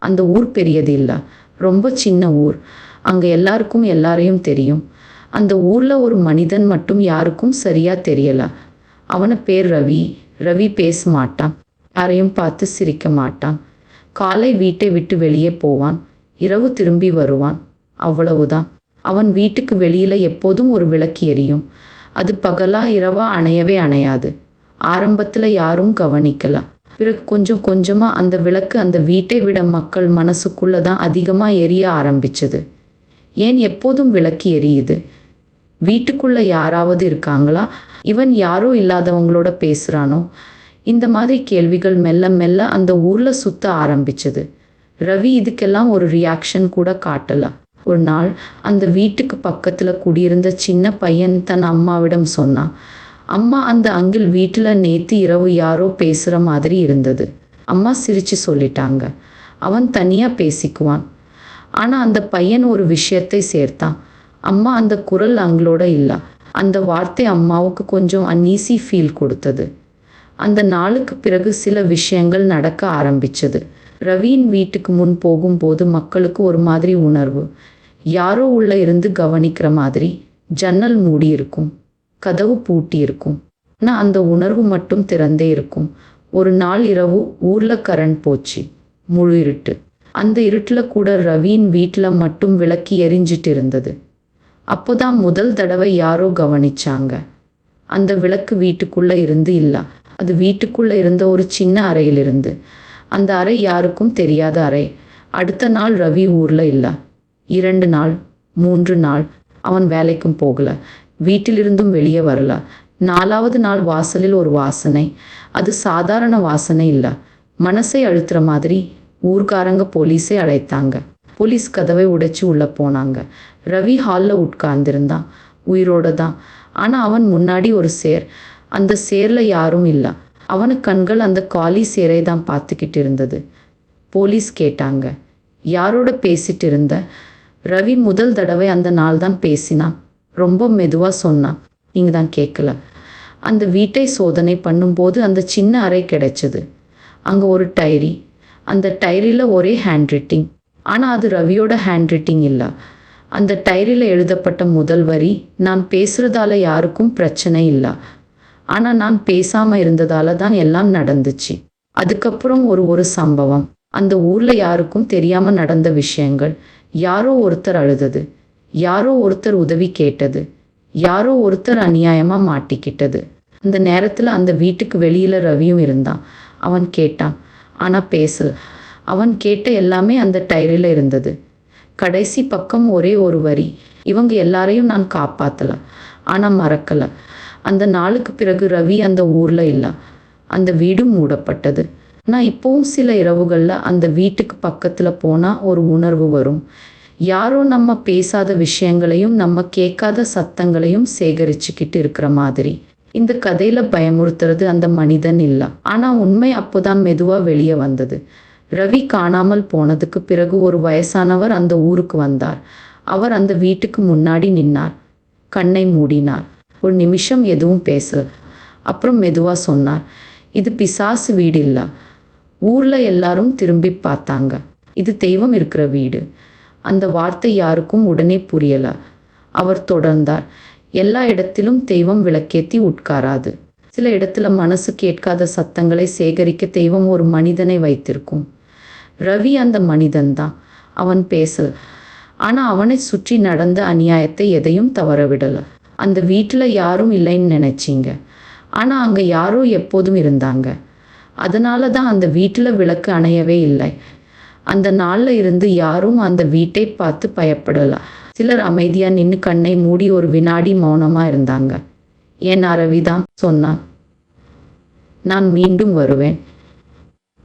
அந்த ஊர் பெரியது இல்லை. ரொம்ப சின்ன ஊர். அங்கே எல்லாருக்கும் எல்லாரையும் தெரியும். அந்த ஊரில் ஒரு மனிதன் மட்டும் யாருக்கும் சரியாக தெரியலை. அவனை பேர் ரவி. ரவி பேச மாட்டான். யாரையும் பார்த்து சிரிக்க மாட்டான். காலை வீட்டை விட்டு வெளியே போவான். இரவு திரும்பி வருவான். அவ்வளவுதான். அவன் வீட்டுக்கு வெளியில் எப்போதும் ஒரு விளக்கு எரியும். அது பகலா இரவா அணையவே அணையாது. ஆரம்பத்தில் யாரும் கவனிக்கலாம் பிறகு கொஞ்சம் கொஞ்சமாக அந்த விளக்கு அந்த வீட்டை விட மக்கள் மனசுக்குள்ளே தான் அதிகமாக எரிய ஆரம்பிச்சது. ஏன் எப்போதும் விளக்கு எரியுது? வீட்டுக்குள்ள யாராவது இருக்காங்களா? இவன் யாரோ இல்லாதவங்களோட பேசுகிறானோ இந்த மாதிரி கேள்விகள் மெல்ல மெல்ல அந்த ஊரில் சுத்த ஆரம்பிச்சது. ரவி இதுக்கெல்லாம் ஒரு ரியாக்ஷன் கூட காட்டலாம் ஒரு நாள் அந்த வீட்டுக்கு பக்கத்தில் குடியிருந்த சின்ன பையன் தன் அம்மாவிடம் சொன்னான் அம்மா அந்த அங்கிள் வீட்டில் நேத்து இரவு யாரோ பேசுகிற மாதிரி இருந்தது. அம்மா சிரிச்சு சொல்லிட்டாங்க. அவன் தனியாக பேசிக்குவான். ஆனால் அந்த பையன் ஒரு விஷயத்தை சேர்த்தான். அம்மா அந்த குரல் அங்களோட இல்லை. அந்த வார்த்தை அம்மாவுக்கு கொஞ்சம் அன்ஈசி ஃபீல் கொடுத்தது. அந்த நாளுக்கு பிறகு சில விஷயங்கள் நடக்க ஆரம்பிச்சது. ரவியின் வீட்டுக்கு முன் போகும்போது மக்களுக்கு ஒரு மாதிரி உணர்வு. யாரோ உள்ள இருந்து கவனிக்கிற மாதிரி ஜன்னல் மூடி இருக்கும் கதவு பூட்டி இருக்கும் ஆனால் அந்த உணர்வு மட்டும் திறந்தே இருக்கும். ஒரு நாள் இரவு ஊர்ல கரண்ட் போச்சு. முழு இருட்டு. அந்த இருட்டுல கூட ரவியின் வீட்டில் மட்டும் விளக்கி எரிஞ்சிட்டு இருந்தது. அப்போதான் முதல் தடவை யாரோ கவனிச்சாங்க. அந்த விளக்கு வீட்டுக்குள்ள இருந்து இல்லை. அது வீட்டுக்குள்ள இருந்த ஒரு சின்ன அறையில் இருந்து அந்த அறை யாருக்கும் தெரியாத அறை. அடுத்த நாள் ரவி ஊர்ல இல்லை. இரண்டு நாள் மூன்று நாள் அவன் வேலைக்கும் போகல. வீட்டிலிருந்தும் வெளியே வரல. நாலாவது நாள் வாசலில் ஒரு வாசனை. அது சாதாரண வாசனை இல்லை. மனசை அழுத்துற மாதிரி ஊர்க்காரங்க போலீஸை அழைத்தாங்க. போலீஸ் கதவை உடைச்சு உள்ள போனாங்க. ரவி ஹாலில் உட்கார்ந்திருந்தான் உயிரோட தான். ஆனால் அவன் முன்னாடி ஒரு சேர். அந்த சேர்ல யாரும் இல்லை. அவனு கண்கள் அந்த காலி சேரை தான் பார்த்துக்கிட்டு இருந்தது. போலீஸ் கேட்டாங்க. யாரோட பேசிட்டு இருந்த? ரவி முதல் தடவை அந்த நாள் தான் பேசினான். ரொம்ப மெதுவாக சொன்னான் நீங்கள் தான் கேட்கல அந்த வீட்டை சோதனை பண்ணும்போது அந்த சின்ன அறை கிடைச்சது. அங்கே ஒரு டைரி. அந்த டைரியில் ஒரே ஹேண்ட் ரைட்டிங் ஆனால் அது ரவியோட ஹேண்ட் ரைட்டிங் இல்லை. அந்த டைரியில் எழுதப்பட்ட முதல் வரி நான் பேசுகிறதால யாருக்கும் பிரச்சனை இல்லை. ஆனால் நான் பேசாமல் இருந்ததால தான் எல்லாம் நடந்துச்சு. அதுக்கப்புறம் ஒரு ஒரு சம்பவம். அந்த ஊரில் யாருக்கும் தெரியாமல் நடந்த விஷயங்கள். யாரோ ஒருத்தர் அழுதது. யாரோ ஒருத்தர் உதவி கேட்டது. யாரோ ஒருத்தர் அநியாயமா மாட்டிக்கிட்டது. அந்த நேரத்துல அந்த வீட்டுக்கு வெளியில ரவியும் இருந்தான். அவன் கேட்டான். ஆனா பேசல. அவன் கேட்ட எல்லாமே அந்த டைரியில இருந்தது. கடைசி பக்கம் ஒரே ஒரு வரி. இவங்க எல்லாரையும் நான் காப்பாத்தல. ஆனா மறக்கல. அந்த நாளுக்கு பிறகு ரவி அந்த ஊர்ல இல்ல. அந்த வீடும் மூடப்பட்டது. நான் இப்போவும் சில இரவுகள்ல அந்த வீட்டுக்கு பக்கத்துல போனா ஒரு உணர்வு வரும். யாரோ நம்ம பேசாத விஷயங்களையும் நம்ம கேட்காத சத்தங்களையும் சேகரிச்சுக்கிட்டு இருக்கிற மாதிரி. இந்த கதையில பயமுறுத்துறது அந்த மனிதன் இல்லை. ஆனா உண்மை அப்போதான் மெதுவா வெளியே வந்தது. ரவி காணாமல் போனதுக்கு பிறகு ஒரு வயசானவர் அந்த ஊருக்கு வந்தார். அவர் அந்த வீட்டுக்கு முன்னாடி நின்னார். கண்ணை மூடினார். ஒரு நிமிஷம் எதுவும் பேசல. அப்புறம் மெதுவா சொன்னார் இது பிசாசு வீடு இல்லை. ஊர்ல எல்லாரும் திரும்பி பார்த்தாங்க. இது தெய்வம் இருக்கிற வீடு. அந்த வார்த்தை யாருக்கும் உடனே புரியல. அவர் தொடர்ந்தார். எல்லா இடத்திலும் தெய்வம் விளக்கேத்தி உட்காராது. சில இடத்துல மனசு கேட்காத சத்தங்களை சேகரிக்க தெய்வம் ஒரு மனிதனை வைத்திருக்கும். ரவி அந்த மனிதன்தான். அவன் பேசல. ஆனா அவனை சுற்றி நடந்த அநியாயத்தை எதையும் தவற விடல அந்த வீட்டுல யாரும் இல்லைன்னு நினச்சிங்க. ஆனா அங்க யாரோ எப்போதும் இருந்தாங்க. அதனால தான் அந்த வீட்டுல விளக்கு அணையவே இல்லை. அந்த நாள்ல இருந்து யாரும் அந்த வீட்டை பார்த்து பயப்படல. சிலர் அமைதியா நின்னு கண்ணை மூடி ஒரு வினாடி மௌனமா இருந்தாங்க. ஏன் அரவிதான் சொன்னான் நான் மீண்டும் வருவேன்.